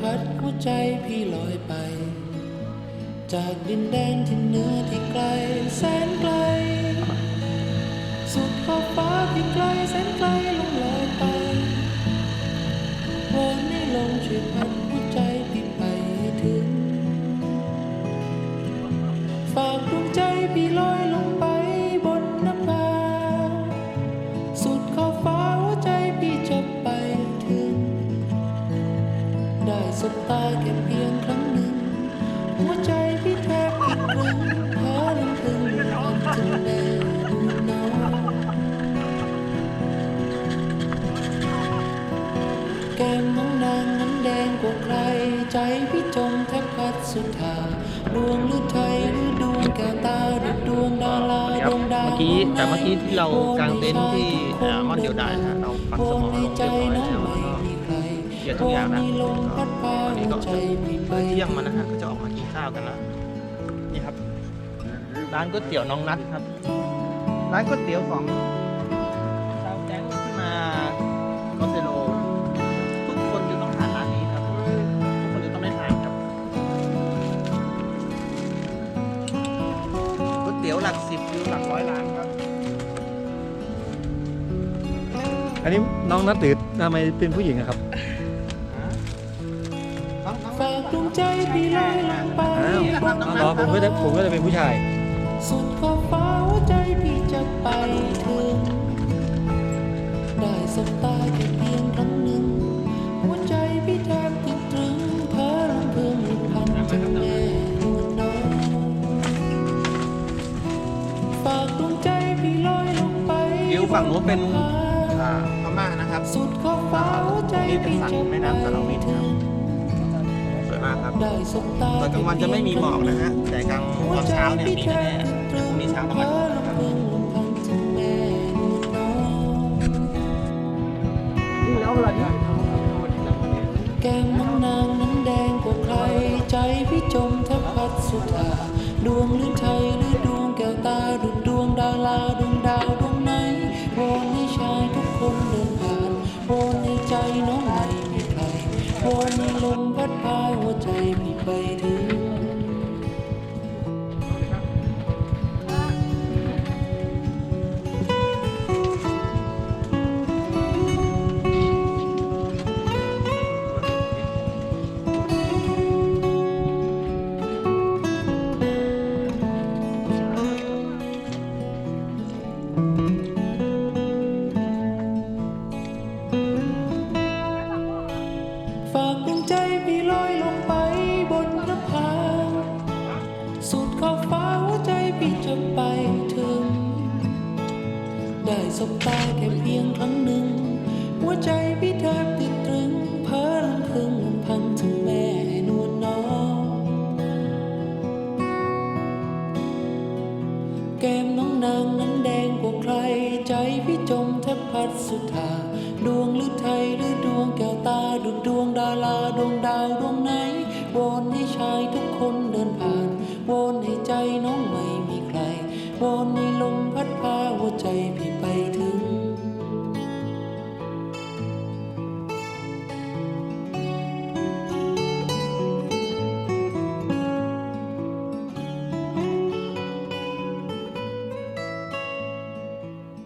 พัดหัวใจพี่ลอยไป จากดินแดนที่เหนือที่ไกลแสนไกล สุดขอบฟ้าที่ไกลแสนไกลลงลอยไปวอนให้ลมช่วยพัดหัวใจพี่ไปให้ถึงฝากดวง บตาแค่เพียงครั้งหนึ่ง หัวใจพี่แทบติดตรึงหาลำพึงลำถึงแม่ดูน้องแก้มน้องนางนั้นแดงกว่าใคร ใจพี่จมแทบพัดสุดทาดวงหรือไทยหรือดวงแก้วตาหรือดวงดาราดวงดาวเมื่อกี้แต่เมื่อกี้ที่เรากางเต็นท์ที่มอนเดียวไดายนะเราปักสมองลงเรียบร้อยแล้ว ล้วก็เคลียร์ทุกอย่างนะก็ตอนนี้ก็เพื่อเที่ยงมานะฮะก็จะออกมากินข้าวกันแล้วนี่ครับ ร้านก๋วยเตี๋ยวน้องนัดครับ ร้านก๋วยเตี๋ยวของชาวแก๊งที่มาคอเซโลทุกคนจะต้องทานร้านนี้ครับทุกคนจะต้องได้ทานครับก๋วยเตี๋ยวหลักสิบหรือหลักร้อยล้านครับอันนี้น้องนัดตืดทำไมเป็นผู้หญิงอะครับ ฝากดวงใจพี่ลอยลงไปอ้าวบนอ๋อผมก็จะผมก็จะเป็นผู้ชาย สุดขอบฟ้าหัวใจพี่จะไปถึง ได้สบตาแค่เพียงครั้งหนึ่ง หัวใจพี่แทบติดตรึงเพ้อลำพึงพันถึงแม่นวลน้องฝากดวงใจพี่ลอยลงไปวิวฝั่งนู้นเป็นอ่าพม่านะครับ สุดขอบฟ้าหัวใจนี่เป็นพี่ฝั่งจะแม่ไปน้ำสารวินคถึรับงสวย มากครับได้สบตาตอนกลางวันจะไม่มีหมอกนะฮะแต่กลางตอนเช้าเนี่ยมีแน่ๆเดี๋ยวพรุ่งนี้เช้าต้องมาดูนะครับแก้มน้องนางนั้นแดงกว่าใคร ใจพี่จมแทบพัดสุดาดวงหรือไทยหรือดวงแก้วตาดุจดวงดาราดวงดาวดวงไหนวอนให้ชายทุกคนเดินผ่านวอนให้ใจน้องไม่มีใคร วนลมพัดพาหัวใจพี่ไปเธอ บตาแค่เพียงครั้งหนึ่ง หัวใจพี่แทบติดตรึงเพ้อรำพึงพันถึงแม่นวลน้องแก้มน้องนางนั้นแดงกว่าใคร ใจพี่จมแทบพัดสุธาดวงหรือไทยหรือดวงแก้วตาดวงดวงดาราดวงดาวดวงไหนวอนให้ชายทุกคนเดินผ่านวอนให้ใจน้องไม่มีใครวอนใ